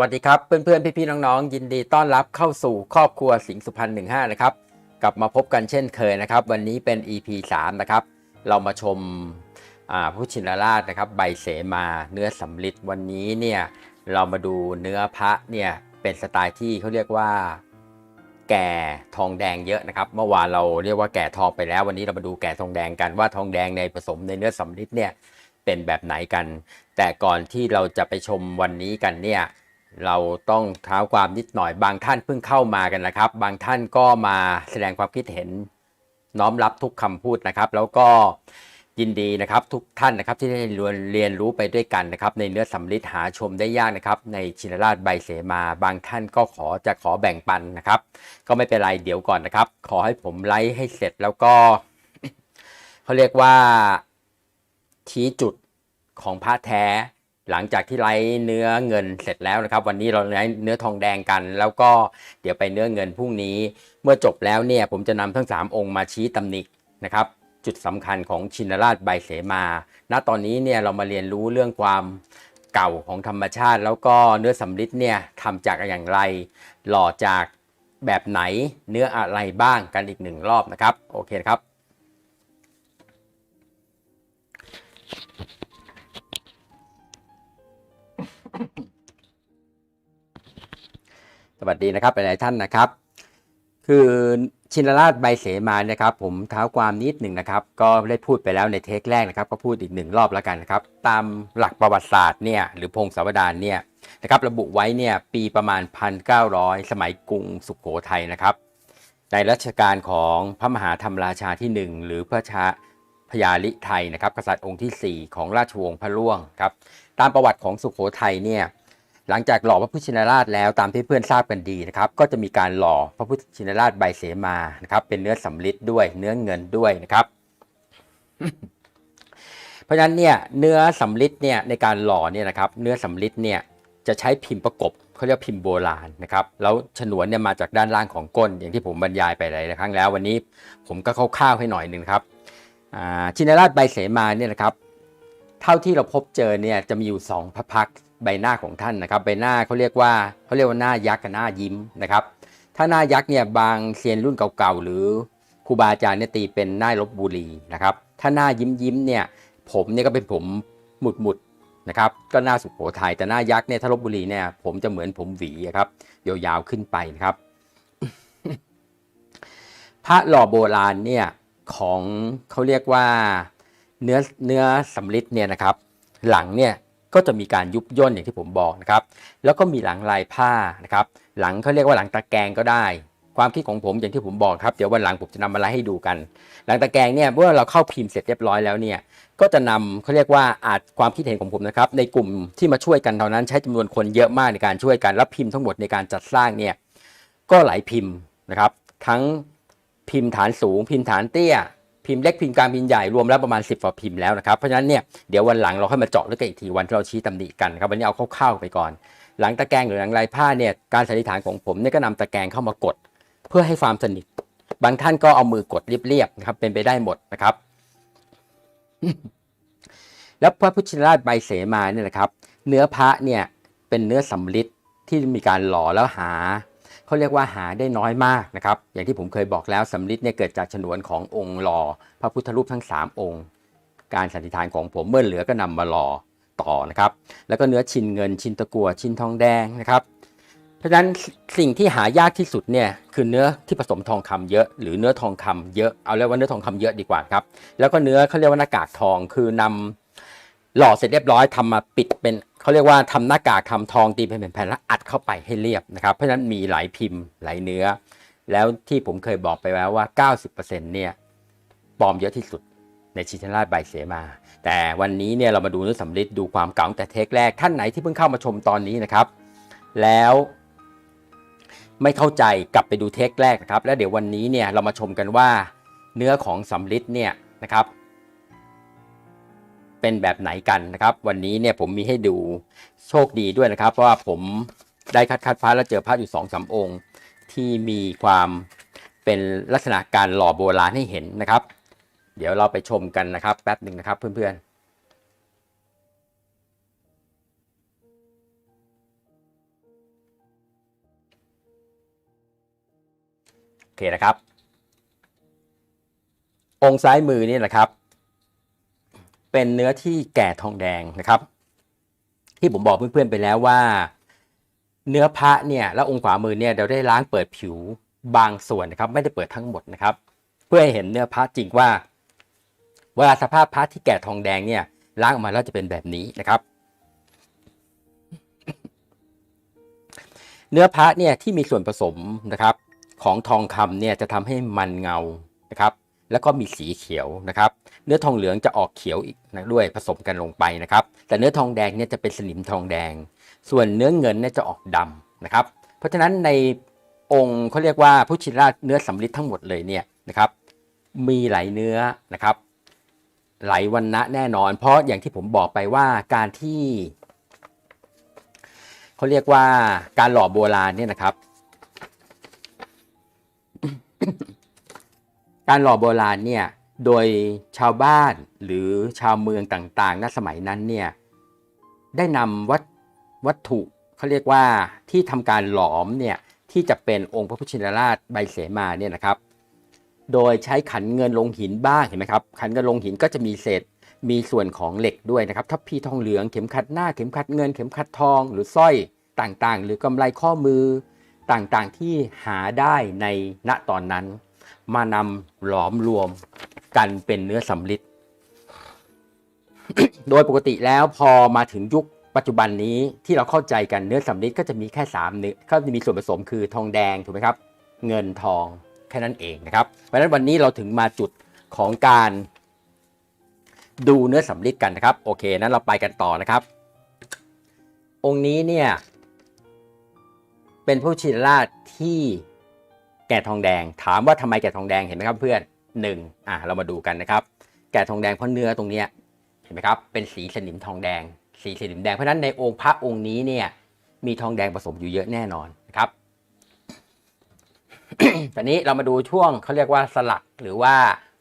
วัสดีครับเพื่อนๆพี่ๆน้องๆ ยินดีต้อนรับเข้าสู่ครอบครัวสิงห์สุพรรณ15 นะครับ กลับมาพบกันเช่นเคยนะครับ วันนี้เป็น EP 3 นะครับ เรามาชมผู้ชินราชนะครับ ใบเสมาเนื้อสำลิดวันนี้เนี่ยเรามาดูเนื้อพระเนี่ยเป็นสไตล์ที่เขาเรียกว่า แก่ทองแดงเยอะนะครับ เมื่อวานเราเรียกว่าแก่ทองไปแล้ว วันนี้เรามาดูแก่ทองแดงกันว่าทองแดงในผสมในเนื้อสำลิดเนี่ยเป็นแบบไหนกัน แต่ก่อนที่เราจะไปชมวันนี้กันเนี่ย เราต้องเท้าความนิดหน่อยบางท่านเพิ่งเข้ามากันนะครับ บางท่านก็มาแสดงความคิดเห็นน้อมรับทุกคำพูดนะครับ แล้วก็ยินดีนะครับทุกท่านนะครับที่ได้เรียนเรียนรู้ไปด้วยกันนะครับ ในเนื้อสำลิดหาชมได้ยากนะครับ ในชินราชใบเสมาบางท่านก็ขอจะขอแบ่งปันนะครับ ก็ไม่เป็นไรเดี๋ยวก่อนนะครับ ขอให้ผมไลฟ์ให้เสร็จแล้วก็เขาเรียกว่าชี้จุดของพระแท้ หลังจากที่ไลฟ์เนื้อเงินเสร็จแล้วนะครับ วันนี้เราไลฟ์เนื้อทองแดงกัน แล้วก็เดี๋ยวไปเนื้อเงินพรุ่งนี้ เมื่อจบแล้วเนี่ยผมจะนำทั้ง 3 องค์มาชี้ตำหนินะครับ จุดสำคัญของชินราชใบเสมา ณตอนนี้เนี่ยเรามาเรียนรู้เรื่องความเก่าของธรรมชาติ แล้วก็เนื้อสำลิดเนี่ยทำจากอย่างไร หล่อจากแบบไหนเนื้ออะไรบ้างกันอีกหนึ่งรอบนะครับ โอเคครับ สวัสดีนะครับหลายๆท่านนะครับ คือชินราชใบเสมานี่ยครับ ผมเท้าความนิดหนึ่งนะครับ ก็ได้พูดไปแล้วในเทคแรกนะครับ ก็พูดอีกหนึ่งรอบแล้วกันนะครับ ตามหลักประวัติศาสตร์เนี่ยหรือพงศาวดารเนี่ยนะครับ ระบุไว้เนี่ยปีประมาณ 1,900 สมัยกรุงสุขโขทัยนะครับ ในรัชกาลของพระมหาธรรมราชาที่ 1 หรือพระชาพญาลิไทยนะครับ กษัตริย์องค์ที่ 4 ของราชวงศ์พระล่วงครับ ตามประวัติของสุขโขทัยเนี่ยหลังจากหล่อพระพุทธชินราชแล้วตามที่เพื่อนทราบกันดีนะครับ ก็จะมีการหล่อพระพุทธชินราชใบเสมานะครับ เป็นเนื้อสำลิดด้วยเนื้อเงินด้วยนะครับ เพราะฉะนั้นเนี่ยเนื้อสำลิดเนี่ยในการหล่อเนี่ยนะครับ เนื้อสำลิดเนี่ยจะใช้พิมพ์ประกบเขาเรียกพิมพ์โบราณนะครับ แล้วฉนวนเนี่ยมาจากด้านล่างของก้น อย่างที่ผมบรรยายไปหลายครั้งแล้ว วันนี้ผมก็คร่าวๆให้หน่อยหนึ่งครับชินราชใบเสมาเนี่ยนะครับ ท่าที่เราพบเจอเนี่ยจะมีอยู่สองพระพักด์ใบหน้าของท่านนะครับ ใบหน้าเขาเรียกว่าเขาเรียกว่าหน้ายักษ์กับหน้ายิ้มนะครับ ถ้าหน้ายักษ์เนี่ยบางเซียนรุ่นเก่าๆหรือครูบาอาจารย์เนี่ยตีเป็นหน้าลบบุรีนะครับ ถ้าหน้ายิ้มยิ้มๆเนี่ยผมเนี่ยก็เป็นผมหมุดหมุดนะครับ ก็หน้าสุโขทัยแต่หน้ายักษ์เนี่ยถ้าลบบุรีเนี่ยผมจะเหมือนผมหวีครับยาวๆขึ้นไปนะครับ พระหล่อโบราณเนี่ยของเขาเรียกว่า เนื้อเนื้อสำลิดเนี่ยนะครับ หลังเนี่ยก็จะมีการยุบย่นอย่างที่ผมบอกนะครับ แล้วก็มีหลังลายผ้านะครับ หลังเขาเรียกว่าหลังตะแกรงก็ได้ ความคิดของผมอย่างที่ผมบอกครับเดี๋ยววันหลังผมจะนำมาไลฟ์ให้ดูกัน หลังตะแกรงเนี่ยเมื่อเราเข้าพิมพ์เสร็จเรียบร้อยแล้วเนี่ยก็จะนำเขาเรียกว่าอาจความคิดเห็นของผมนะครับ ในกลุ่มที่มาช่วยกันเท่านั้นใช้จำนวนคนเยอะมากในการช่วยกันแล้วพิมพ์ทั้งหมดในการจัดสร้างเนี่ยก็หลายพิมพ์นะครับ ทั้งพิมพ์ฐานสูง พิมพ์ฐานเตี้ย พิมพ์เล็กพิมพ์กลางพิมพ์ใหญ่รวมแล้วประมาณ 10กว่าพิมพ์แล้วนะครับเพราะฉะนั้นเนี่ยเดี๋ยววันหลังเราค่อยมาเจาะลึกกันอีกทีวันที่เราชี้ตำหนิกันครับวันนี้เอาคร่าวๆไปก่อน หลังตะแกรงหรือหลังลายผ้าเนี่ยการสันนิษฐานของผมเนี่ยก็นำตะแกรงเข้ามากด เพื่อให้ความสนิท บางท่านก็เอามือกดเรียบๆนะครับเป็นไปได้หมดนะครับ แล้วพระพุทธชินราชใบเสมาเนี่ยนะครับ เนื้อพระเนี่ยเป็นเนื้อสำลิดที่มีการหล่อแล้วหา เขาเรียกว่าหาได้น้อยมากนะครับ อย่างที่ผมเคยบอกแล้วสำลิดเนี่ยเกิดจากฉนวนขององค์หล่อพระพุทธรูปทั้ง 3 องค์ การสันนิษฐานของผมเมื่อเหลือก็นำมาหล่อต่อนะครับ แล้วก็เนื้อชินเงินชินตะกัวชินทองแดงนะครับ เพราะฉะนั้นสิ่งที่หายากที่สุดเนี่ยคือเนื้อที่ผสมทองคำเยอะ หรือเนื้อทองคำเยอะเอาเรียกว่าเนื้อทองคำเยอะดีกว่าครับ แล้วก็เนื้อเขาเรียกว่าหน้ากากทองคือนำหล่อเสร็จเรียบร้อยทำมาปิดเป็น เขาเรียกว่าทำหน้ากากทำทองตีเป็นแผ่นๆแล้วอัดเข้าไปให้เรียบนะครับ เพราะฉะนั้นมีหลายพิมพ์หลายเนื้อ แล้วที่ผมเคยบอกไปแล้วว่า 90%เนี่ยปลอมเยอะที่สุดในชินราชใบเสมา แต่วันนี้เนี่ยเรามาดูเนื้อสำลิดดูความเก่าตั้งแต่เทคแรกท่านไหนที่เพิ่งเข้ามาชมตอนนี้นะครับ แล้วไม่เข้าใจกลับไปดูเทคแรกนะครับ แล้วเดี๋ยววันนี้เนี่ยเรามาชมกันว่าเนื้อของสำลิดเนี่ยนะครับ เป็นแบบไหนกันนะครับ วันนี้เนี่ยผมมีให้ดูโชคดีด้วยนะครับ เพราะว่าผมได้คัดคัดพระแล้วเจอพระอยู่สองสาองค์ ที่มีความเป็นลักษณะการหล่อโบราณให้เห็นนะครับ เดี๋ยวเราไปชมกันนะครับ แป๊บหนึ่งนะครับเพื่อนๆโอเคนะครับ องค์ซ้ายมือนี่นะครับ เป็นเนื้อที่แก่ทองแดงนะครับ ที่ผมบอกเพื่อนๆไปแล้วว่า เนื้อพระเนี่ยและองค์ขวามือเนี่ยเราได้ล้างเปิดผิวบางส่วนนะครับ ไม่ได้เปิดทั้งหมดนะครับ เพื่อให้เห็นเนื้อพระจริงว่า เวลาสภาพพระที่แก่ทองแดงเนี่ยล้างออกมาแล้วจะเป็นแบบนี้นะครับ เนื้อพระเนี่ยที่มีส่วนผสมนะครับ ของทองคำเนี่ยจะทำให้มันเงานะครับ แล้วก็มีสีเขียวนะครับ เนื้อทองเหลืองจะออกเขียวอีกนะด้วยผสมกันลงไปนะครับ แต่เนื้อทองแดงเนี่ยจะเป็นสนิมทองแดง ส่วนเนื้อเงินเนี่ยจะออกดำนะครับ เพราะฉะนั้นในองค์เขาเรียกว่าพุทธชินราชเนื้อสำริดทั้งหมดเลยเนี่ยนะครับ มีหลายเนื้อนะครับ หลายวันนะแน่นอน เพราะอย่างที่ผมบอกไปว่าการที่เขาเรียกว่าการหล่อโบราณเนี่ยนะครับ การหล่อโบราณเนี่ยโดยชาวบ้านหรือชาวเมืองต่างๆณสมัยนั้นเนี่ยได้นำวัตวัตถุเขาเรียกว่าที่ทำการหลอมเนี่ยที่จะเป็นองค์พระพุทธชินราชใบเสมาเนี่ยนะครับ โดยใช้ขันเงินลงหินบ้างเห็นไหมครับขันเงินลงหินก็จะมีเศษมีส่วนของเหล็กด้วยนะครับทัพพีทองเหลืองเข็มขัดหน้าเข็มขัดเงินเข็มขัดทองหรือสร้อยต่างๆ หรือกำไรข้อมือต่างๆที่หาได้ในณตอนนั้น มานำหลอมรวมกันเป็นเนื้อสำริดโดยปกติแล้วพอมาถึงยุคปัจจุบันนี้ที่เราเข้าใจกันเนื้อสำริดก็จะมีแค่3เนื้อก็จะมีส่วนผสมคือทองแดงถูกไหมครับ เงินทองแค่นั้นเองนะครับ เพราะฉะนั้นวันนี้เราถึงมาจุดของการดูเนื้อสำริดกันนะครับ โอเคนั้นเราไปกันต่อนะครับ องค์นี้เนี่ยเป็นผู้ชินราชที่ แก่ทองแดง ถามว่าทำไมแก่ทองแดงเห็นไหมครับเพื่อนหนึ่งอะเรามาดูกันนะครับ แก่ทองแดงเพราะเนื้อตรงเนี้ยเห็นไหมครับเป็นสีสนิมทองแดง สีสนิมแดงเพราะนั้นในองค์พระองค์นี้เนี่ยมีทองแดงผสมอยู่เยอะแน่นอนนะครับตอนนี้เรามาดูช่วงเขาเรียกว่าสลักหรือว่า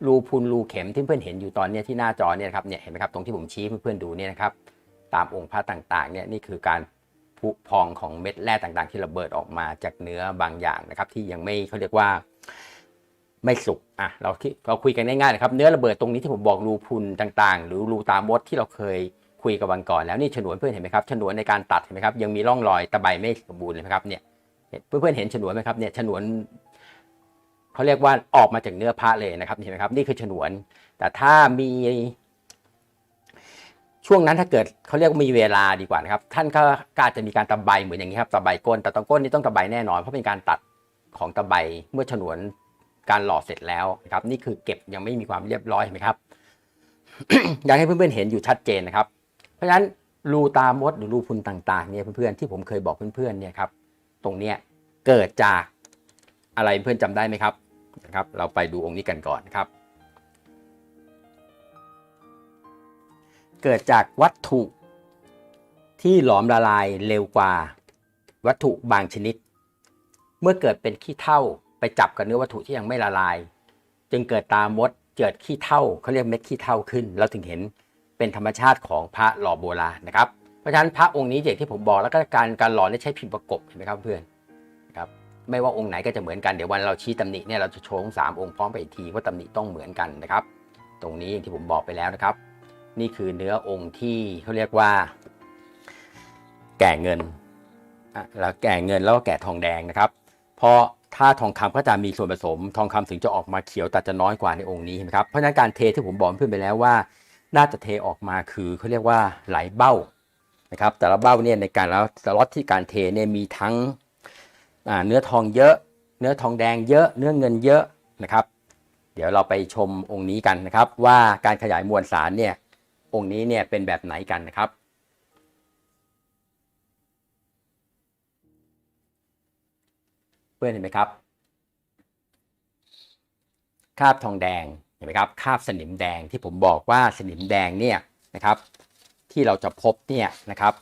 รูพุนรูเข็มที่เพื่อนเห็นอยู่ตอนนี้ที่หน้าจอเนี่ยครับเนี่ยเห็นไหมครับตรงที่ผมชี้ให้เพื่อนๆดูเนี่ยนะครับ ตามองค์พระต่างๆเนี่ยนี่คือการุพองของเม็ดแร่ต่างๆ ที่ระเบิดออกมาจากเนื้อบางอย่างนะครับ ที่ยังไม่เขาเรียกว่าไม่สุกอะเราคิดเราคุยกันง่ายๆนะครับ เนื้อระเบิดตรงนี้ที่ผมบอกรูพุนต่างๆ หรือรูตามดที่เราเคยคุยกันวันก่อนแล้วนี่ฉนวนเพื่อนเห็นไหมครับฉนวนในการตัดเห็นไหมครับยังมีร่องรอยตะไบไม่สมบูรณ์เลยครับเนี่ยเพื่อนๆเห็นฉนวนไหมครับเนี่ยฉนวนเขาเรียกว่าออกมาจากเนื้อพระเลยนะครับเห็นไหมครับนี่คือฉนวน แต่ถ้ามี ช่วงนั้นถ้าเกิดเขาเรียกว่ามีเวลาดีกว่านะครับ ท่านก็ก็อาจจะมีการตะไบเหมือนอย่างนี้ครับตะไบก้น แต่ตรงก้นนี่ต้องตะไบแน่นอน เพราะเป็นการตัดของตะไบเมื่อฉนวนการหล่อเสร็จแล้วนะครับ นี่คือเก็บยังไม่มีความเรียบร้อยเห็นไหมครับอยากให้เพื่อนๆเห็นอยู่ชัดเจนนะครับ เพราะฉะนั้นรูตามดหรือรูพุนต่างๆเนี่ยเพื่อนๆที่ผมเคยบอกเพื่อนๆเนี่ยครับ ตรงเนี้ยเกิดจากอะไรเพื่อนจำได้ไหมครับนะครับ เราไปดูองค์นี้กันก่อนนะครับ เกิดจากวัตถุที่หลอมละลายเร็วกว่าวัตถุบางชนิด เมื่อเกิดเป็นขี้เถ้าไปจับกับเนื้อวัตถุที่ยังไม่ละลาย จึงเกิดตามดเกิดขี้เถ้าเขาเรียกเม็ดขี้เถ้าขึ้น เราถึงเห็นเป็นธรรมชาติของพระหล่อโบราณนะครับ เพราะฉะนั้นพระองค์นี้อย่างที่ผมบอกแล้วก็การการหล่อเนี่ยใช้พิมพ์ประกบเห็นไหมครับเพื่อนครับไม่ว่าองค์ไหนก็จะเหมือนกันเดี๋ยววันเราชี้ตำหนิเนี่ยเราจะโชว์ทั้งสามองค์พร้อมไปอีกทีว่าตำหนิต้องเหมือนกันนะครับ ตรงนี้อย่างที่ผมบอกไปแล้วนะครับ นี่คือเนื้อองค์ที่เขาเรียกว่า แก่เงินแล้วแก่เงินแล้วก็แก่ทองแดงนะครับ เพราะถ้าทองคำก็จะมีส่วนผสม ทองคำถึงจะออกมาเขียวแต่จะน้อยกว่าในองค์นี้เห็นไหมครับเพราะฉะนั้นการเทที่ผมบอกเพื่อนไปแล้วว่า น่าจะเทออกมาคือเขาเรียกว่าไหลเบ้านะครับ แต่ละเบ้าเนี่ยในการแล้วสล็อตที่การเทเนี่ยมีทั้งเนื้อทองเยอะ เนื้อทองแดงเยอะเนื้อเงินเยอะนะครับ เดี๋ยวเราไปชมองค์นี้กันนะครับ ว่าการขยายมวลสารเนี่ย องค์นี้เนี่ยเป็นแบบไหนกันนะครับ เพื่อนเห็นไหมครับ คาบทองแดงเห็นไหมครับ คาบสนิมแดงที่ผมบอกว่าสนิมแดงเนี่ยนะครับ ที่เราจะพบเนี่ยนะครับ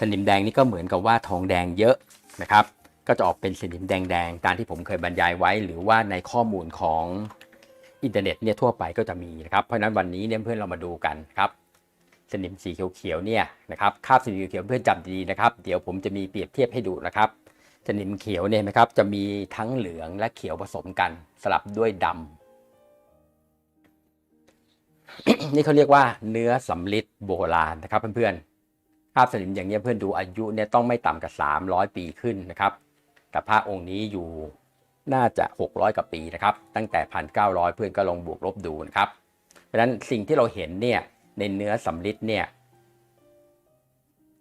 สนิมแดงนี่ก็เหมือนกับว่าทองแดงเยอะนะครับ ก็จะออกเป็นสนิมแดงๆตามที่ผมเคยบรรยายไว้ หรือว่าในข้อมูลของ อินเทอร์เน็ตเนี่ยทั่วไปก็จะมีนะครับ เพราะฉะนั้นวันนี้เนี่ยเพื่อนเรามาดูกันครับสนิมสีเขียวๆเนี่ยนะครับคาบสนิมเขียวเพื่อนจำดีนะครับ เดี๋ยวผมจะมีเปรียบเทียบให้ดูนะครับสนิมเขียวเนี่ยนไหมครับจะมีทั้งเหลืองและเขียวผสมกันสลับด้วยดำนี่เขาเรียกว่าเนื้อสำลิดโบราณนะครับเพื่อนๆภาพสนิมอย่างนี้ยเพื่อนดูอายุเนี่ยต้องไม่ต่ำกว่า300 ปีขึ้นนะครับ แต่พระองค์นี้อยู่ น่าจะ 600 กว่าปีนะครับ ตั้งแต่ 1,900 เพื่อนก็ลองบวกลบดูนะครับ เพราะฉะนั้นสิ่งที่เราเห็นเนี่ยในเนื้อสำลิดเนี่ย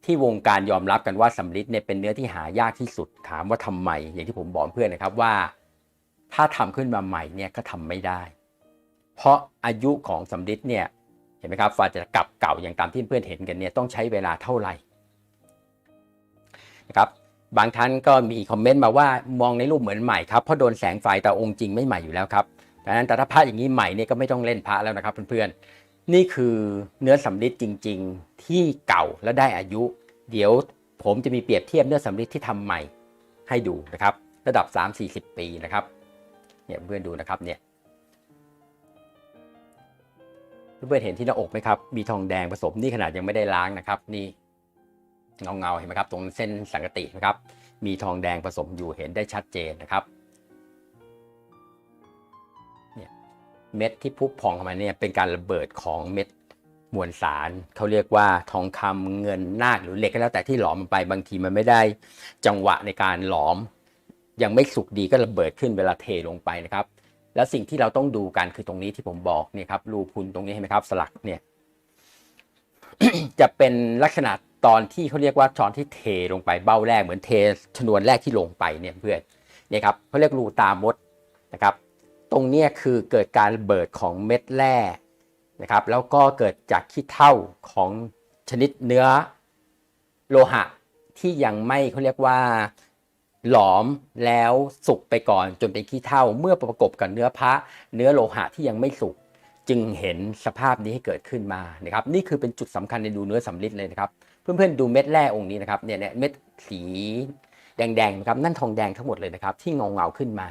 ที่วงการยอมรับกันว่าสำลิดเนี่ยเป็นเนื้อที่หายากที่สุดถามว่าทำไม อย่างที่ผมบอกเพื่อนนะครับว่า ถ้าทำขึ้นมาใหม่เนี่ยก็ทำไม่ได้ เพราะอายุของสำลิดเนี่ยเห็นไหมครับฝ่าจะกลับเก่าอย่างตามที่เพื่อนเห็นกันเนี่ยต้องใช้เวลาเท่าไหร่นะครับ บางท่านก็มีคอมเมนต์มาว่ามองในรูปเหมือนใหม่ครับเพราะโดนแสงไฟแต่องค์จริงไม่ใหม่อยู่แล้วครับดังนั้นแต่ถ้าพระอย่างนี้ใหม่เนี่ยก็ไม่ต้องเล่นพระแล้วนะครับเพื่อนๆนี่คือเนื้อสำลิดจริง ๆ ที่เก่าและได้อายุ เดี๋ยวผมจะมีเปรียบเทียบเนื้อสำลิดที่ทำใหม่ให้ดูนะครับ ระดับ 3-40 ปีนะครับเนี่ยเพื่อนดูนะครับเนี่ยเพื่อนเห็นที่หน้าอกไหมครับ มีทองแดงผสมนี่ขนาดยังไม่ได้ล้างนะครับ นี่ เงาเงาเห็นไหมครับ ตรงเส้นสังกตินะครับ มีทองแดงผสมอยู่เห็นได้ชัดเจนนะครับเนี่ยเม็ดที่พุพองออกมาเนี่ยเป็นการระเบิดของเม็ดมวลสารเขาเรียกว่าทองคำเงินนาคหรือเหล็กก็แล้วแต่ที่หลอมมันไปบางทีมันไม่ได้จังหวะในการหลอม ยังไม่สุกดีก็ระเบิดขึ้นเวลาเทลงไปนะครับ แล้วสิ่งที่เราต้องดูกันคือตรงนี้ที่ผมบอกเนี่ยครับรูพุนตรงนี้เห็นไหมครับ สลักเนี่ยจะเป็นลักษณะ ตอนที่เขาเรียกว่าตอนที่เทลงไปเบ้าแรกเหมือนเทชนวนแรกที่ลงไปเนี่ยเพื่อนเนี่ยครับเขาเรียกรูตามดนะครับ ตรงนี้คือเกิดการเบิดของเม็ดแร่นะครับ แล้วก็เกิดจากขี้เถ้าของชนิดเนื้อโลหะที่ยังไม่เขาเรียกว่าหลอมแล้วสุกไปก่อนจนเป็นขี้เถ้าเมื่อประกบกับเนื้อพระเนื้อโลหะที่ยังไม่สุกจึงเห็นสภาพนี้ให้เกิดขึ้นมานะครับ นี่คือเป็นจุดสำคัญในดูเนื้อสำลิดเลยนะครับ เพื่อนๆดูเม็ดแร่องค์นี้นะครับเนี่ยเนี่ยเม็ดสีแดงๆนะครับนั่นทองแดงทั้งหมดเลยนะครับ ที่เงาเงาขึ้นมา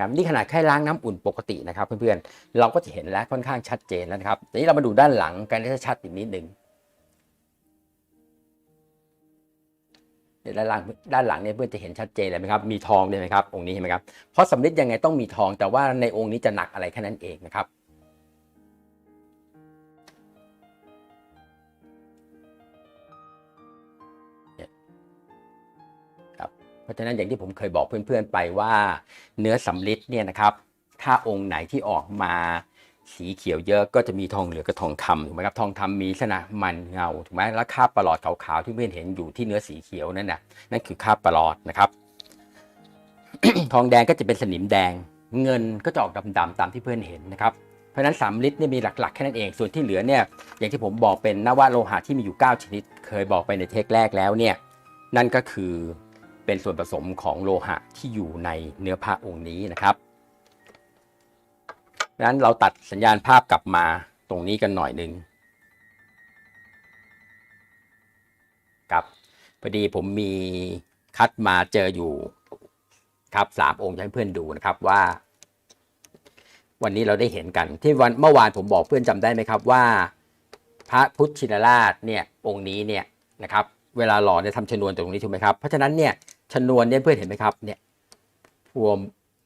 ครับนี่ขนาดแค่ล้างน้ำอุ่นปกตินะครับ เพื่อนๆเราก็จะเห็นแล้วค่อนข้างชัดเจนแล้วนะครับทีนี้เรามาดูด้านหลังกันให้ชัดอีกนิดหนึ่งด้านหลังด้านหลังเนี่ยเพื่อนจะเห็นชัดเจนเลยไหมครับ มีทองด้วยไหมครับองค์นี้เห็นไหมครับเพราะสำลิดยังไงต้องมีทองแต่ว่าในองค์นี้จะหนักอะไรแค่นั้นเองนะครับ เพราะฉะนั้นอย่างที่ผมเคยบอกเพื่อนๆไปว่า เนื้อสำลิดเนี่ยนะครับ ถ้าองค์ไหนที่ออกมาสีเขียวเยอะก็จะมีทองเหลือกับทองคำถูกไหมครับทองคำมีลักษณะมันเงาถูกไหมแล้วคาบประหลอดขาวๆที่เพื่อนเห็นอยู่ที่เนื้อสีเขียวนั่นน่ะนั่นคือคาบประหลอดนะครับ ทองแดงก็จะเป็นสนิมแดง เงินก็จะออกดำๆตามที่เพื่อนเห็นนะครับเพราะฉะนั้นสามลิตรเนี่ยมีหลักๆแค่นั้นเองส่วนที่เหลือเนี่ยอย่างที่ผมบอกเป็นนวโลหะที่มีอยู่ 9 ชนิด เคยบอกไปในเทคแรกแล้วเนี่ยนั่นก็คือ เป็นส่วนผสมของโลหะที่อยู่ในเนื้อพระองค์นี้นะครับดังนั้นเราตัดสัญญาณภาพกลับมาตรงนี้กันหน่อยหนึ่งครับพอดีผมมีคัดมาเจออยู่ครับสามองค์ให้เพื่อนดูนะครับว่า วันนี้เราได้เห็นกันที่วันเมื่อวานผมบอกเพื่อนจำได้ไหมครับว่า พระพุทธชินราชเนี่ยองค์นี้เนี่ยนะครับ เวลาหล่อเนี่ยทำชนวนตรงนี้ถูกไหมครับเพราะฉะนั้นเนี่ย ชนวนเนี่ยเพื่อนเห็นไหมครับเนี่ยบวม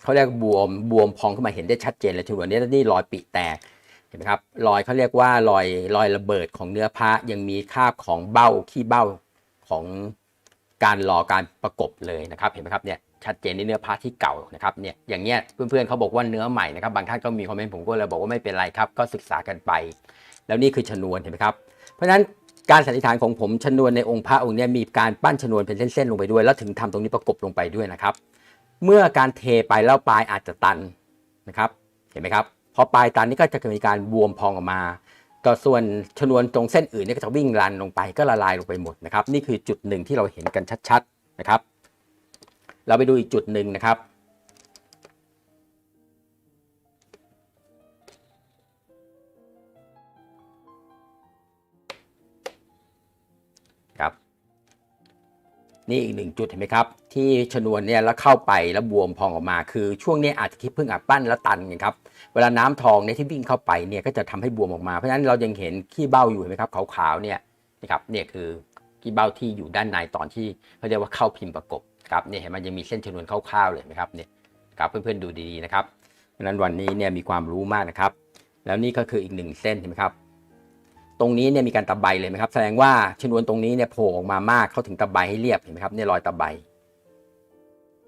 เขาเรียกบวมบวมพองขึ้นมาเห็นได้ชัดเจนเลยชนวนนี้นี่รอยปีแตกเห็นไหมครับรอยเขาเรียกว่ารอยรอยระเบิดของเนื้อพระยังมีคราบของเบ้าขี้เบ้าของการหล่อการประกบเลยนะครับเห็นไหมครับเนี่ยชัดเจนในเนื้อพระที่เก่านะครับเนี่ยอย่างเงี้ยเพื่อนๆเขาบอกว่าเนื้อใหม่นะครับบางท่านก็มีคอมเมนต์ผมก็เลยบอกว่าไม่เป็นไรครับก็ศึกษากันไป แล้วนี่คือชนวนเห็นไหมครับเพราะฉะนั้น การสันนิษฐานของผมชนวนในองค์พระองค์เนี้มีการปั้นชนวนเป็นเส้นๆลงไปด้วย แล้วถึงทำตรงนี้ประกบลงไปด้วยนะครับ เมื่อการเทไปแล้วปลายอาจจะตันนะครับ เห็นไหมครับพอปลายตันนี่ก็จะมีการบวมพองออกมาต่อส่วนชนวนตรงเส้นอื่นนี่ก็จะวิ่งรันลงไปก็ละลายลงไปหมดนะครับ นี่คือจุดหนึ่งที่เราเห็นกันชัดๆนะครับ เราไปดูอีกจุดหนึ่งนะครับ นี่อีกหนึ่งจุดเห็นไหมครับ ที่ชนวนเนี่ยแล้วเข้าไปแล้วบวมพองออกมา คือช่วงนี้อาจจะคิดเพิ่งอัดปั้นแล้วตันไงครับเวลาน้ำทองเนี่ยที่วิ่งเข้าไปเนี่ยก็จะทำให้บวมออกมาเพราะฉะนั้นเรายังเห็นขี้เบ้าอยู่เห็นไหมครับขาวๆเนี่ยนะครับเนี่ยคือขี้เบ้าที่อยู่ด้านในตอนที่เขาเรียกว่าเข้าพิมพ์ประกบครับเนี่ยเห็นมันยังมีเส้นชนวนคร่าวๆเลยไหมครับเนี่ยครับเพื่อนๆดูดีๆนะครับเพราะฉะนั้นวันนี้เนี่ยมีความรู้มากนะครับ แล้วนี่ก็คืออีกหนึ่งเส้นเห็นไหมครับ ตรงนี้เนี่ยมีการตะไบเลยไหมครับ แสดงว่าชนวนตรงนี้เนี่ยโผล่ออกมามากเข้าถึงตะไบให้เรียบเห็นไหมครับเนี่ยรอยตะไบ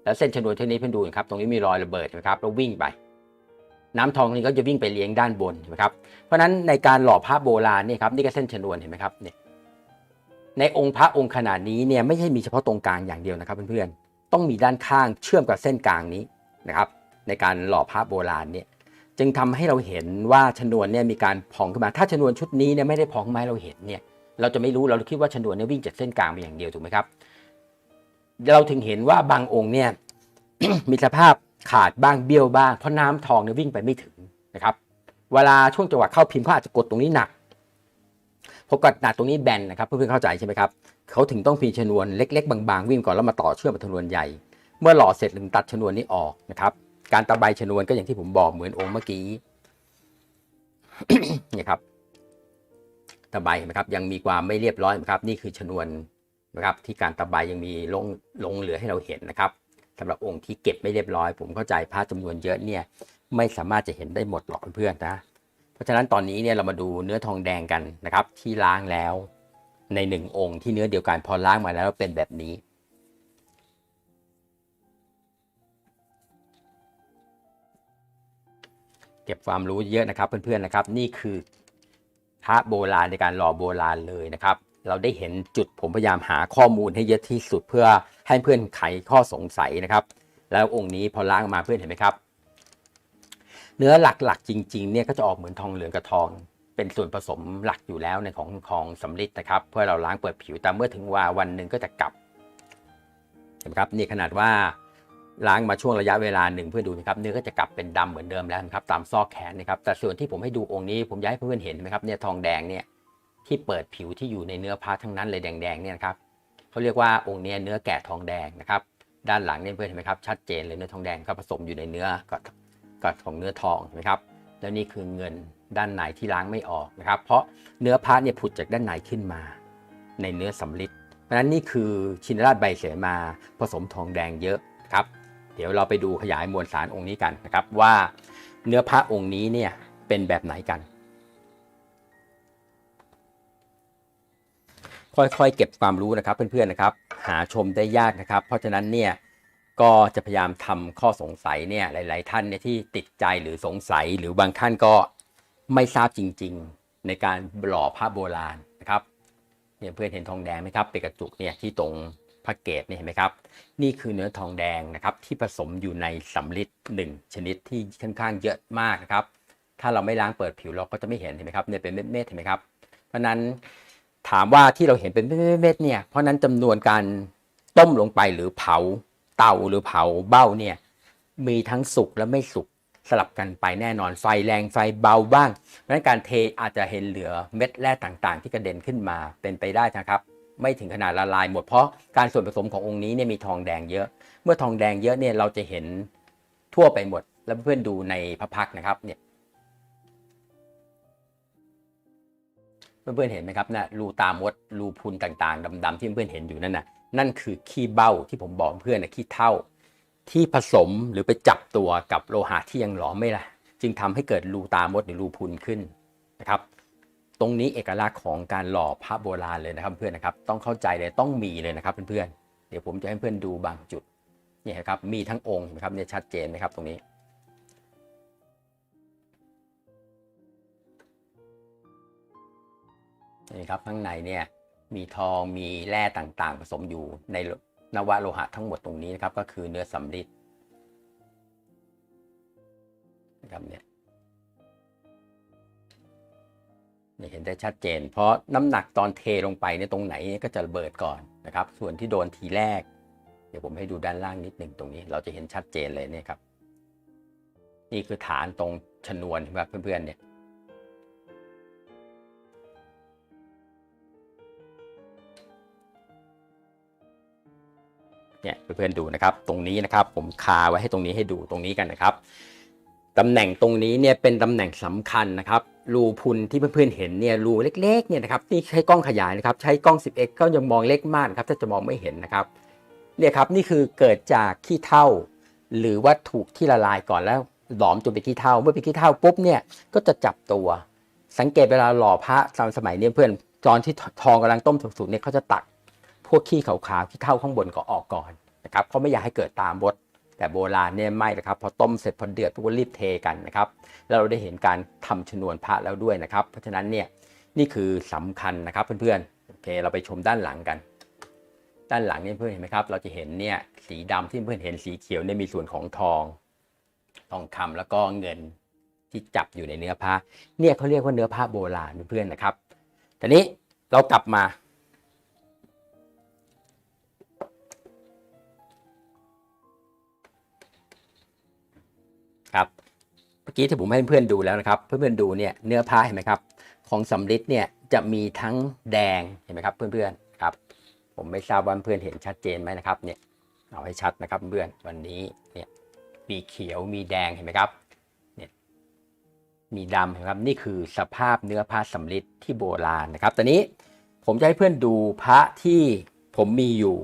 แล้วเส้นชนวนเท่านี้เพื่อนดูนะครับ ตรงนี้มีรอยระเบิดเห็นไหมครับแล้ววิ่งไป น้ำทองนี้ก็จะวิ่งไปเลี้ยงด้านบนเห็นไหมครับเพราะฉะนั้นในการหล่อพระโบราณเนี่ยครับนี่ก็เส้นชนวนเห็นไหมครับเนี่ยในองค์พระองค์ขนาดนี้เนี่ยไม่ใช่มีเฉพาะตรงกลางอย่างเดียวนะครับเพื่อนๆต้องมีด้านข้างเชื่อมกับเส้นกลางนี้นะครับ ในการหล่อพระโบราณเนี่ย จึงทำให้เราเห็นว่าชนวนเนี่ยมีการพองขึ้นมา ถ้าชนวนชุดนี้เนี่ยไม่ได้พองมาเราเห็นเนี่ยเราจะไม่รู้เราคิดว่าชนวนเนี่ยวิ่งจากเส้นกลางไปอย่างเดียวถูกไหมครับ เราถึงเห็นว่าบางองค์เนี่ยมีสภาพขาดบ้างเบี้ยวบ้าง เพราะน้ำทองเนี่ยวิ่งไปไม่ถึงนะครับ เวลาช่วงจังหวะเข้าพิมพ์เขาอาจจะกดตรงนี้หนักพอกดหนักตรงนี้แบนนะครับเพื่อนๆเข้าใจใช่ไหมครับเขาถึงต้องพิมพ์ชนวนเล็ก ๆ บางๆวิ่งก่อนแล้วมาต่อเชื่อมกับชนวนใหญ่ เมื่อหล่อเสร็จถึงตัดชนวนนี้ออกนะครับ การตะไบชนวนก็อย่างที่ผมบอกเหมือนองค์เมื่อกี้เนี่ยครับตะไบเห็นไหมครับ ยังมีความไม่เรียบร้อยนะครับ นี่คือชนวนนะครับ ที่การตะไบยังมีลงลงเหลือให้เราเห็นนะครับสำหรับองค์ที่เก็บไม่เรียบร้อย ผมเข้าใจพระจำนวนเยอะเนี่ย ไม่สามารถจะเห็นได้หมดหรอกเพื่อนๆนะเพราะฉะนั้นตอนนี้เนี่ยเรามาดูเนื้อทองแดงกันนะครับ ที่ล้างแล้วในหนึ่งองค์ที่เนื้อเดียวกันพอล้างมาแล้วเป็นแบบนี้ เก็บความรู้เยอะนะครับเพื่อนๆนะครับ นี่คือพระโบราณในการหล่อโบราณเลยนะครับ เราได้เห็นจุดผมพยายามหาข้อมูลให้เยอะที่สุดเพื่อให้เพื่อนไขข้อสงสัยนะครับ แล้วองค์นี้พอล้างมาเพื่อนเห็นไหมครับ เนื้อหลักๆจริงๆเนี่ยก็จะออกเหมือนทองเหลืองกับทอง เป็นส่วนผสมหลักอยู่แล้วในของของสำลิดนะครับ เพื่อเราล้างเปิดผิวแต่เมื่อถึงว่าวันหนึ่งก็จะกลับเห็นไหมครับนี่ขนาดว่า ล้างมาช่วงระยะเวลาหนึ่งเพื่อดูนะครับเนื้อก็จะกลับเป็นดำเหมือนเดิมแล้วนะครับตามซอกแขนนะครับแต่ส่วนที่ผมให้ดูองค์นี้ผมอยากให้เพื่อนๆเห็นไหมครับเนี่ยทองแดงเนี่ยที่เปิดผิวที่อยู่ในเนื้อพระทั้งนั้นเลยแดงๆเนี่ยนะครับเขาเรียกว่าองค์นี้เนื้อแกะทองแดงนะครับด้านหลังเนี่ยเพื่อนเห็นไหมครับชัดเจนเลยเนื้อทองแดงก็ผสมอยู่ในเนื้อกับกับของเนื้อทองนไหมครับแล้วนี่คือเงินด้านในที่ล้างไม่ออกนะครับ เพราะเนื้อพระเนี่ยผุดจากด้านในขึ้นมา ในเนื้อสำลิดเพราะฉะนั้นนี่คือชินราชใบเสมาผสมทองแดงเยอะครับ เดี๋ยวเราไปดูขยายมวลสารองค์นี้กันนะครับว่าเนื้อพระองค์นี้เนี่ยเป็นแบบไหนกัน ค่อยๆ เก็บความรู้นะครับเพื่อนๆนะครับ หาชมได้ยากนะครับ เพราะฉะนั้นเนี่ยก็จะพยายามทำข้อสงสัยเนี่ยหลาย ๆ ท่านเนี่ยที่ติดใจหรือสงสัยหรือบางท่านก็ไม่ทราบจริง ๆ ในการหล่อพระโบราณนะครับเนี่ยเพื่อนเห็นทองแดงไหมครับเป็นกระจุกเนี่ยที่ตรง พระเกศนี่เห็นไหมครับ นี่คือเนื้อทองแดงนะครับที่ผสมอยู่ในสำลิดหนึ่งชนิดที่ค่อนข้างเยอะมากนะครับ ถ้าเราไม่ล้างเปิดผิวเราก็จะไม่เห็นเห็นไหมครับเนี่ยเป็นเม็ดๆเห็นไหมครับ เพราะนั้นถามว่าที่เราเห็นเป็นเม็ดๆเนี่ยเพราะนั้นจำนวนการต้มลงไปหรือเผาเตาหรือเผาเบ้าเนี่ยมีทั้งสุกและไม่สุกสลับกันไปแน่นอนไฟแรงไฟเบาบ้างเพราะฉะนั้นการเทอาจจะเห็นเหลือเม็ดแร่ต่างๆ ที่กระเด็นขึ้นมาเป็นไปได้นะครับ ไม่ถึงขนาดละลายหมดเพราะการส่วนผสมขององค์นี้เนี่ยมีทองแดงเยอะ เมื่อทองแดงเยอะเนี่ยเราจะเห็นทั่วไปหมด แล้วเพื่อนดูในพระพักนะครับเนี่ยเพื่อนๆเห็นไหมครับนะรูตามดรูพุนต่างๆดำๆที่เพื่อนเห็นอยู่นั่นน่ะนั่นคือขี้เบ้าที่ผมบอกเพื่อนนะขี้เท่า ที่ผสมหรือไปจับตัวกับโลหะที่ยังหลอมไม่ละจึงทำให้เกิดรูตามดหรือรูพุนขึ้นนะครับ ตรงนี้เอกลักษณ์ของการหล่อพระโบราณเลยนะครับเพื่อนนะครับต้องเข้าใจเลยต้องมีเลยนะครับเพื่อนๆเดี๋ยวผมจะให้เพื่อนดูบางจุดนี่ครับมีทั้งองค์นะครับเนี่ยชัดเจนนะครับตรงนี้ นี่ครับข้างในเนี่ยมีทองมีแร่ต่างๆ ผสมอยู่ในนวโลหะทั้งหมดตรงนี้นะครับก็คือเนื้อสำลิดนะครับเนี่ย เห็นได้ชัดเจน เพราะน้ำหนักตอนเทลงไปเนี่ยตรงไหนก็จะระเบิดก่อนนะครับ ส่วนที่โดนทีแรก เดี๋ยวผมให้ดูด้านล่างนิดหนึ่งตรงนี้ เราจะเห็นชัดเจนเลยเนี่ยครับ นี่คือฐานตรงชนวนครับเพื่อนๆเนี่ยเนี่ยเพื่อนๆดูนะครับ ตรงนี้นะครับ ผมคาไว้ให้ตรงนี้ให้ดูตรงนี้กันนะครับ ตำแหน่งตรงนี้เนี่ยเป็นตำแหน่งสำคัญนะครับรูพุนที่เพื่อนๆเห็นเนี่ยรูเล็กๆเนี่ยนะครับนี่ใช้กล้องขยายนะครับใช้กล้อง 10x ก็ยังมองเล็กมากครับถ้าจะมองไม่เห็นนะครับเนี่ยครับนี่คือเกิดจากขี้เถ้าหรือวัตถุที่ละลายก่อนแล้วหลอมจนเป็นขี้เถ้าเมื่อเป็นขี้เถ้าปุ๊บเนี่ยก็จะจับตัว สังเกตเวลาหล่อพระตอนสมัยนี้เพื่อนตอนที่ทองกำลังต้มสุกๆเนี่ยเขาจะตัก พวกขี้ขาวๆขี้เถ้าข้างบนก็ออกก่อนนะครับเขาไม่อยากให้เกิดตามบด แต่โบราณเนี่ยไม่นะครับพอต้มเสร็จพอเดือดปุ๊บก็รีบเทกันนะครับแล้วเราได้เห็นการทำชนวนพระแล้วด้วยนะครับ เพราะฉะนั้นเนี่ยนี่คือสำคัญนะครับเพื่อนๆโอเคเราไปชมด้านหลังกัน ด้านหลังเนี่ยเพื่อนเห็นไหมครับเราจะเห็นเนี่ยสีดำที่เพื่อนเห็นสีเขียวเนี่ยมีส่วนของทอง ทองคำแล้วก็เงินที่จับอยู่ในเนื้อผ้าเนี่ยเขาเรียกว่าเนื้อผ้าโบราณเพื่อนๆนะครับทีนี้เรากลับมา เมื่อกี้ที่ผมให้เพื่อนๆดูแล้วนะครับ เพื่อนๆดูเนี่ยเนื้อผ้าเห็นไหมครับ ของสำริดเนี่ยจะมีทั้งแดงเห็นไหมครับเพื่อนๆครับ ผมไม่ทราบว่าเพื่อนเห็นชัดเจนไหมนะครับเนี่ยเอาให้ชัดนะครับเพื่อนวันนี้เนี่ยมีเขียวมีแดงเห็นไหมครับเนี่ยมีดำเห็นไหมครับนี่คือสภาพเนื้อผ้าสำริดที่โบราณนะครับตอนนี้ผมจะให้เพื่อนดูพระที่ผมมีอยู่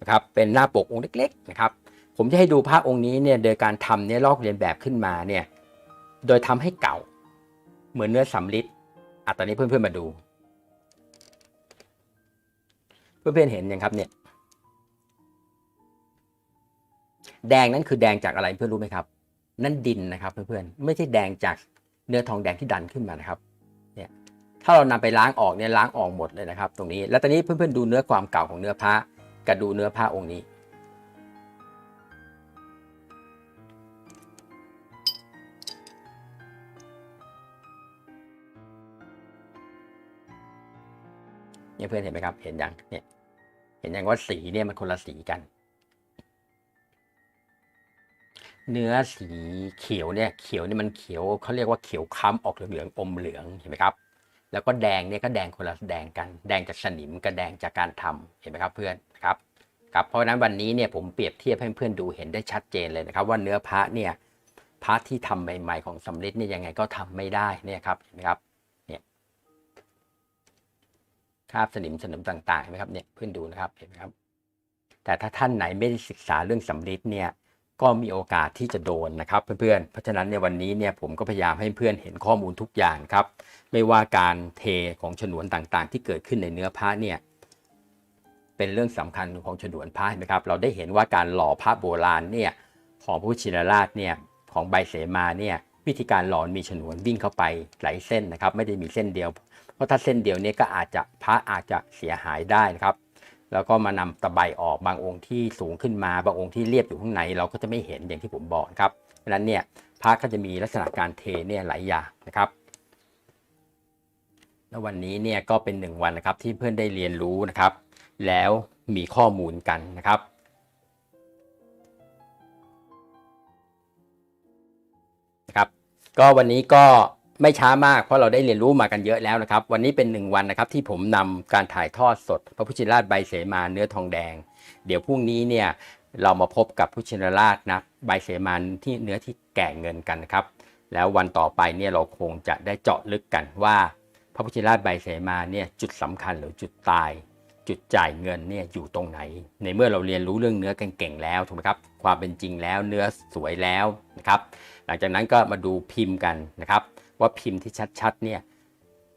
นะครับเป็นหน้าปกองค์เล็กๆนะครับผมจะให้ดูพระองค์นี้เนี่ยโดยการทำเนี่ยลอกเลียนแบบขึ้นมาเนี่ย โดยทำให้เก่า เหมือนเนื้อสำริดอะตอนนี้เพื่อนๆมาดู เพื่อนๆเห็นยังครับเนี่ย แดงนั้นคือแดงจากอะไรเพื่อนรู้ไหมครับ นั่นดินนะครับเพื่อนๆไม่ใช่แดงจากเนื้อทองแดงที่ดันขึ้นมานะครับเนี่ยถ้าเรานำไปล้างออกเนี่ยล้างออกหมดเลยนะครับ ตรงนี้ แล้วตอนนี้เพื่อนๆดูเนื้อความเก่าของเนื้อพระกับดูเนื้อพระองค์นี้ เนี่ยเพื่อนเห็นไหมครับ เห็นยังเนี่ยเห็นยังว่าสีเนี่ยมันคนละสีกัน เนื้อสีเขียวเนี่ยเขียวเนี่ยมันเขียวเขาเรียกว่าเขียวค้ำออกเหลืองอมเหลืองเห็นไหมครับแล้วก็แดงเนี่ยก็แดงคนละแดงกัน แดงจากสนิมกับแดงจากการทำเห็นไหมครับเพื่อนครับครับเพราะฉะนั้นวันนี้เนี่ยผมเปรียบเทียบให้เพื่อนดูเห็นได้ชัดเจนเลยนะครับ ว่าเนื้อพระเนี่ยพระที่ทำใหม่ ๆ ของสำริดเนี่ยยังไงก็ทำไม่ได้เนี่ยครับเห็นไหมครับ คราบสนิมสนิมต่างๆเห็นไหมครับเนี่ยเพื่อนดูนะครับเห็นไหมครับ แต่ถ้าท่านไหนไม่ได้ศึกษาเรื่องสำริดเนี่ยก็มีโอกาสที่จะโดนนะครับเพื่อนๆ เพราะฉะนั้นในวันนี้เนี่ยผมก็พยายามให้เพื่อนเห็นข้อมูลทุกอย่างครับ ไม่ว่าการเทของฉนวนต่างๆ ที่เกิดขึ้นในเนื้อผ้าเนี่ยเป็นเรื่องสำคัญของฉนวนผ้าเห็นไหมครับ เราได้เห็นว่าการหล่อผ้าโบราณเนี่ยของพระพุทธชินราชเนี่ยของใบเสมาเนี่ยวิธีการหล่อมีฉนวนวิ่งเข้าไปหลายเส้นนะครับ ไม่ได้มีเส้นเดียว เพราะถ้าเส้นเดียวนี้ก็อาจจะพระอาจจะเสียหายได้นะครับแล้วก็มานำตะไบออกบางองค์ที่สูงขึ้นมาบางองค์ที่เรียบอยู่ข้างในเราก็จะไม่เห็นอย่างที่ผมบอกครับเพราะฉะนั้นเนี่ยพระก็จะมีลักษณะการเทเนี่ยหลายอย่างนะครับ แล้ววันนี้เนี่ยก็เป็นหนึ่งวันนะครับที่เพื่อนได้เรียนรู้นะครับ แล้วมีข้อมูลกันนะครับนะครับ ก็วันนี้ก็ ไม่ช้ามากเพราะเราได้เรียนรู้มากันเยอะแล้วนะครับ วันนี้เป็นหนึ่งวันนะครับที่ผมนำการถ่ายทอดสด พระพุชินราชใบเสมาเนื้อทองแดง เดี๋ยวพรุ่งนี้เนี่ยเรามาพบกับพุชินราชนะใบเสมาที่เนื้อที่แก่เงินกันนะครับ แล้ววันต่อไปเนี่ยเราคงจะได้เจาะลึกกันว่า พระพุชินราชใบเสมาเนี่ยจุดสำคัญหรือจุดตาย จุดจ่ายเงินเนี่ยอยู่ตรงไหน ในเมื่อเราเรียนรู้เรื่องเนื้อกันเก่งแล้วถูกไหมครับความเป็นจริงแล้วเนื้อสวยแล้วนะครับหลังจากนั้นก็มาดูพิมพ์กันนะครับ ว่าพิมพ์ที่ชัดๆเนี่ย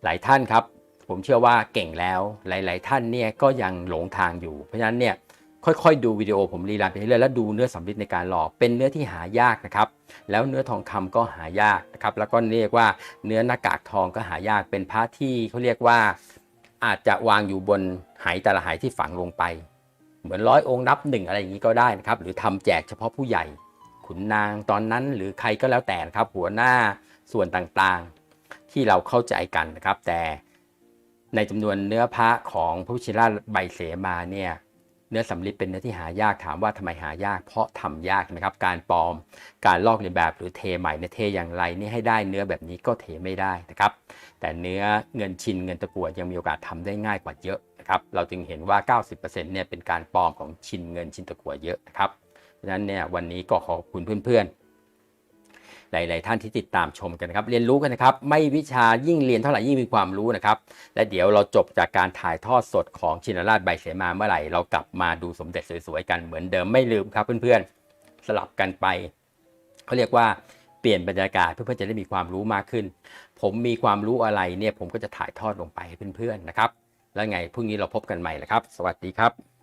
หลายท่านครับ ผมเชื่อว่าเก่งแล้วหลาย ๆ ท่านเนี่ยก็ยังหลงทางอยู่ เพราะฉะนั้นเนี่ยค่อยๆ ดูวิดีโอผมรีลันไปเรื่อยๆแล้วดูเนื้อสำริดในการหล่อเป็นเนื้อที่หายากนะครับ แล้วเนื้อทองคำก็หายากนะครับ แล้วก็เรียกว่าเนื้อหน้ากากทองก็หายากเป็นพระที่เขาเรียกว่า อาจจะวางอยู่บนไหแต่ละไหที่ฝังลงไป เหมือนร้อยองค์นับหนึ่งอะไรอย่างนี้ก็ได้นะครับ หรือทำแจกเฉพาะผู้ใหญ่ ขุนนางตอนนั้นหรือใครก็แล้วแต่นะครับหัวหน้า ส่วนต่างๆที่เราเข้าใจกันนะครับ แต่ในจำนวนเนื้อพระของพระพุชิราชใบเสมาเนี่ยเนื้อสำริดเป็นเนื้อที่หายากถามว่าทำไมหายาก เพราะทำยากนะครับ การปลอมการลอกเลียนแบบหรือเทใหม่เนี่ยเทอย่างไรนี่ให้ได้เนื้อแบบนี้ก็เทไม่ได้นะครับ แต่เนื้อเงินชินเงินตะกั่วยังมีโอกาสทำได้ง่ายกว่าเยอะนะครับ เราจึงเห็นว่า 90%เนี่ยเป็นการปลอมของชินเงินชินตะกั่วเยอะนะครับเพราะฉะนั้นเนี่ยวันนี้ก็ขอบคุณเพื่อนๆ หลาย ๆ ท่านที่ติดตามชมกันนะครับ เรียนรู้กันนะครับ ไม่วิชายิ่งเรียนเท่าไหร่ยิ่งมีความรู้นะครับ และเดี๋ยวเราจบจากการถ่ายทอดสดของชินราชใบเสมาเมื่อไหร่เรากลับมาดูสมเด็จสวย ๆ กันเหมือนเดิมไม่ลืมครับเพื่อน ๆ สลับกันไปเขาเรียกว่าเปลี่ยนบรรยากาศเพื่อๆจะได้มีความรู้มากขึ้น ผมมีความรู้อะไรเนี่ยผมก็จะถ่ายทอดลงไปให้เพื่อน ๆ นะครับ แล้วไงพรุ่งนี้เราพบกันใหม่นะครับ สวัสดีครับ